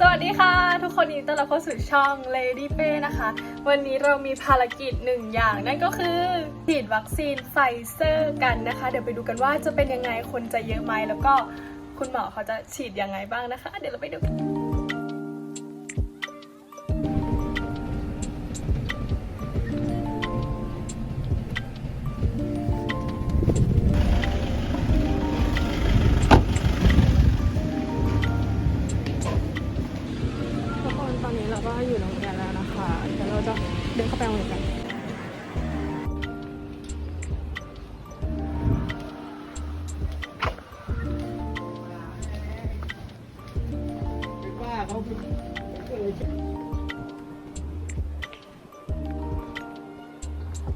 สวัสดีค่ะ ทุกคนนี้ต้อนรับเข้าสู่ช่อง Lady p a y นะคะ วันนี้เรามีภารกิจหนึ่งอย่าง นั่นก็คือฉีดวัคซีนไฟเซอร์กันนะคะ เดี๋ยวไปดูกันว่าจะเป็นยังไงคนจะเยอะไหมแล้วก็คุณหมอเขาจะฉีดยังไงบ้างนะคะ เดี๋ยวเราไปดู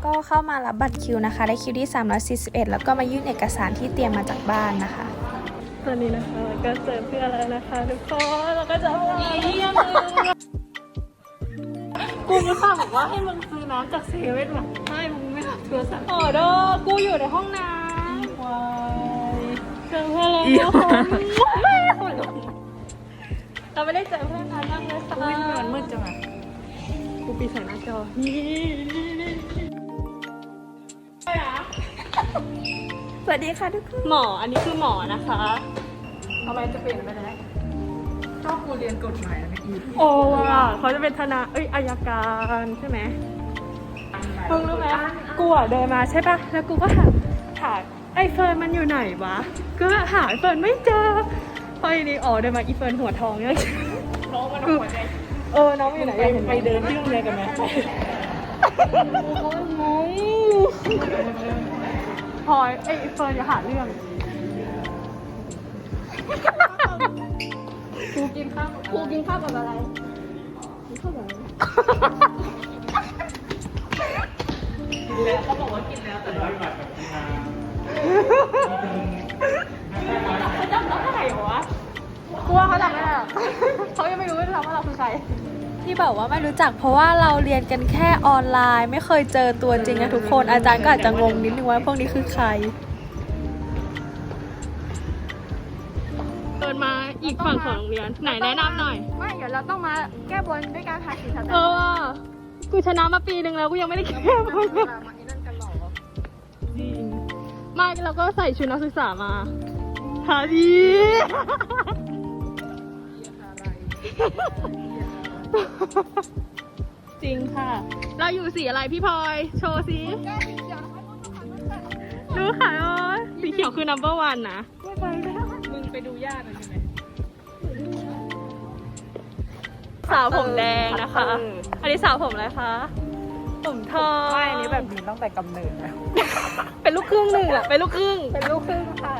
ก็เข้ามารับบัตรคิวนะคะ ได้คิวที่ 341 แล้วก็มายื่นเอกสารที่เตรียมมาจากบ้านนะคะ ตอนนี้นะคะเราก็เจอเพื่อนแล้วนะคะทุกคนเราก็จะมาเยี่ยมกูไม่ทราบบอกว่าให้มึงซื้อน้ำจากเซเว่นมาให้มึงไม่รับโทรศัพท์อ๋อเด้อกูอยู่ในห้องน้ำวายเจอเพื่อนแล้วแม่คนลุกเราไม่ได้เจอเพื่อนนานมากเลยค่ะอุ้ยมันมืดจังอะกูปีใส่หน้าจอนี่ วัสดีค่ะทุกคนหมออันนี้คือหมอนะคะทำไมจะเปลี่ยนไปไหนชอบกูเรียนกฎหมายนะอีโอ้ว่ะเขาจะเป็นทนายเอ้ยอายการใช่ไหมมึงรู้ไหมกูอะเดินมาใช่ปะแล้วกูก็ถามถามไอ้เฟิร์นมันอยู่ไหนวะก็แบบหาไอ้เฟิร์นไม่เจอพอทีนี้อ๋อเดินมาอีเฟิร์นหัวทองเนี่ยน้องมันหัวใจเออน้องอยู่ไหนไปอยากเห็นไหมไปเดินที่โรงเรียนกันไหมงงพ ลอยไอ้เฟิร์นอย่าหาเรื่องครูกินข้าวครูกินข้าวกับอะไรกินแล้วเขาบอกว่ากินแล้วแต่ว่าเขาจำเราได้เหรอวะกูว่าเขาจำไม่ได้หรอกเขายังไม่รู้ด้วยซ้ำว่าเราคือใคร ที่บอกว่าไม่รู้จัก เพราะว่าเราเรียนกันแค่ออนไลน์ ไม่เคยเจอตัวจริงนะทุกคนอาจารย์ก็อาจจะงงนิดนึงว่าพวกนี้คือใคร เดินมาอีกฝั่งของโรงเรียนไหนแนะนำหน่อย ไม่เดี๋ยวเราต้องมาแก้บนด้วยการทาสีทัศน์เออว่ะกูชนะมาปีหนึ่งแล้วกูยังไม่ได้แก้บนเลยมาอีนั่นกันหรอจริงไม่เราก็ใส่ชุดนักศึกษามาทาดี จริงค่ะ เราอยู่สีอะไรพี่พลอย โชว์สิดูค่ะโอ้ยสีเขียวคือ number one นะมึงไปดูญาติหน่อยได้ไหมสาวผมแดงนะคะ อันนี้สาวผมอะไรคะ ผมทองไม่อันนี้แบบมีตั้งแต่กำเนิดแล้วเป็นลูกครึ่งหนึ่งอะเป็นลูกครึ่ง เป็นลูกครึ่งค่ะ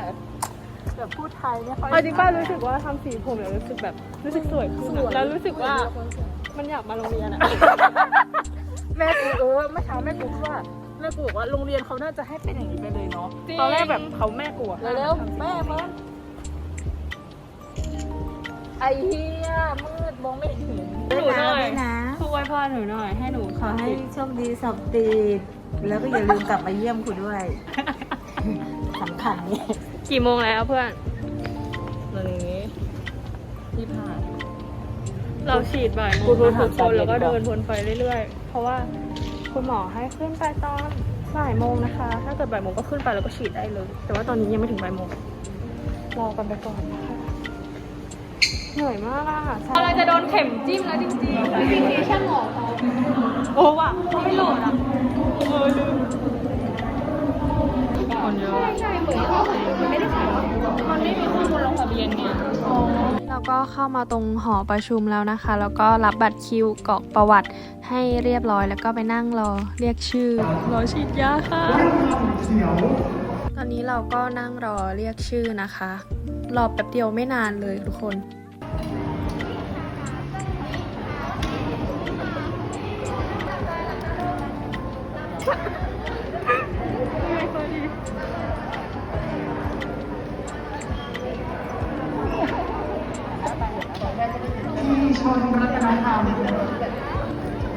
แบบพูดไทยไม่ค่อยเอาจริงป้ารู้สึกว่าทำสีผมแล้วรู้สึกแบบรู้สึกสวยขึ้นอะแล้วรู้สึกว่ามันอยากมาโรงเรียนอะ แม่กูเออเมื่อเช้าแม่กูพูดว่าแม่กูบอกว่าโรงเรียนเขาน่าจะให้เป็นอย่างนี้ไปเลยเนาะจริง ตอนแรกแบบเขาแม่กูอะเร็วๆแม่มึงไอ้เหี้ยมืดมองไม่เห็นหนูหน่อยนะ ครูไวยพรหนูหน่อย ให้หนูขอให้โชคดีสอบติด แล้วก็อย่าลืมกลับมาเยี่ยมคุณด้วยสำคัญนี่ กี่โมงแล้วเพื่อนตอนนี้ที่ผ่านเราฉีดบ่ายโมกูงรู้ทุกคนทางสายเย็นแล้วก็เดินวนไปเรื่อยๆ เพราะว่าคุณหมอให้ขึ้นไปตอนบ่ายโมงนะคะ ถ้าเกิดบ่ายโมงก็ขึ้นไปแล้วก็ฉีดได้เลย แต่ว่าตอนนี้ยังไม่ถึงบ่ายโมงรอกันไปก่อนนะคะเหนื่อยมากอะอะไรจะโดนเข็มจิ้มแล้วจริงๆจริงๆแค่หมอเขาโอ้ว่ะเขาไม่โหลดอะเออลืม ราก็เข้ามาตรงหอประชุมแล้วนะคะ แล้วก็รับบัตรคิวกรอกประวัติให้เรียบร้อย แล้วก็ไปนั่งรอเรียกชื่อรอฉีดยาค่ะ ตอนนี้เราก็นั่งรอเรียกชื่อนะคะ รอแป๊บเดียวไม่นานเลยทุกคน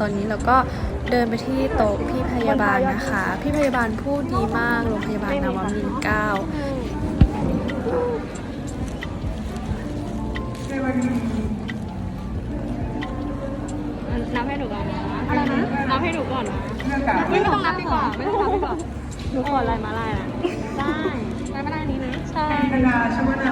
ตอนนี้เราก็เดินไปที่โต๊ะพี่พยาบาลนะคะ พี่พยาบาลพูดดีมากโรงพยาบาลนวมินทร์เก้านับให้หนูก่อนนะอะไรนะนับให้หนูก่อนนะไม่ไม่ต้องนับดีกว่าไม่ต้องนับดีกว่าหนูขออะไรมาอะไรนะได้ได้ไม่ได้นี้นะใช่น่า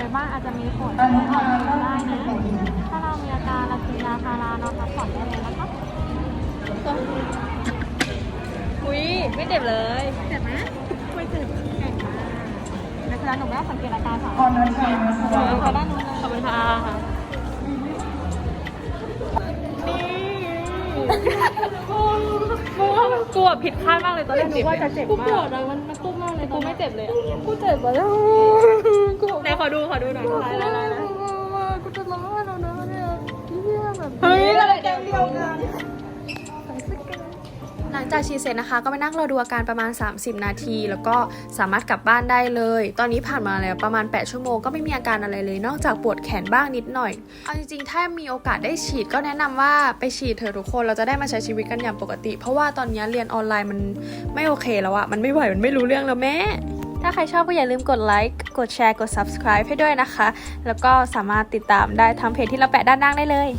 เสร็จถ้ากลับไปบ้านอาจจะมีผลทำให้อ่อนเพลียได้นะถ้าเรามีอาการเรากินยาพารานอนพักผ่อนได้เลยนะคะอุ้ยไม่เจ็บเลยเจ็บไหมไม่เจ็บเก่งมากในเวลาหนูไม่ต้องสังเกตอาการค่ะขอบคุณค่ะขอบคุณค่ะขอบคุณค่ะกูว่ามันกลัวผิดคาดมากเลยตอนแรกนึกว่าจะเจ็บมากกูปวดอะมันมันตุ้มมากเลยกูไม่เจ็บเลยกูเจ็บมาแล้วไหน ขอดูขอดูหน่อยอะไรอะไรอะไรกูจะร้องแล้วนะเนี่ยเฮ้ยอะไรเดียวกันหลังจากฉีดเสร็จนะคะ ก็ไปนั่งรอดูอาการประมาณ 30 นาที แล้วก็สามารถกลับบ้านได้เลย ตอนนี้ผ่านมาแล้วประมาณ 8 ชั่วโมงก็ไม่มีอาการอะไรเลย นอกจากปวดแขนบ้างนิดหน่อย เอาจริงๆ ถ้ามีโอกาสได้ฉีดก็แนะนำว่าไปฉีดเถอะทุกคนเราจะได้มาใช้ชีวิตกันอย่างปกติ เพราะว่าตอนนี้เรียนออนไลน์มันไม่โอเคแล้วอะมันไม่ไหวมันไม่รู้เรื่องแล้วแม่ ถ้าใครชอบก็อย่าลืมกดไลค์ กดแชร์ กด subscribe ให้ด้วยนะคะ แล้วก็สามารถติดตามได้ทางเพจที่เราแปะด้านล่างได้เลย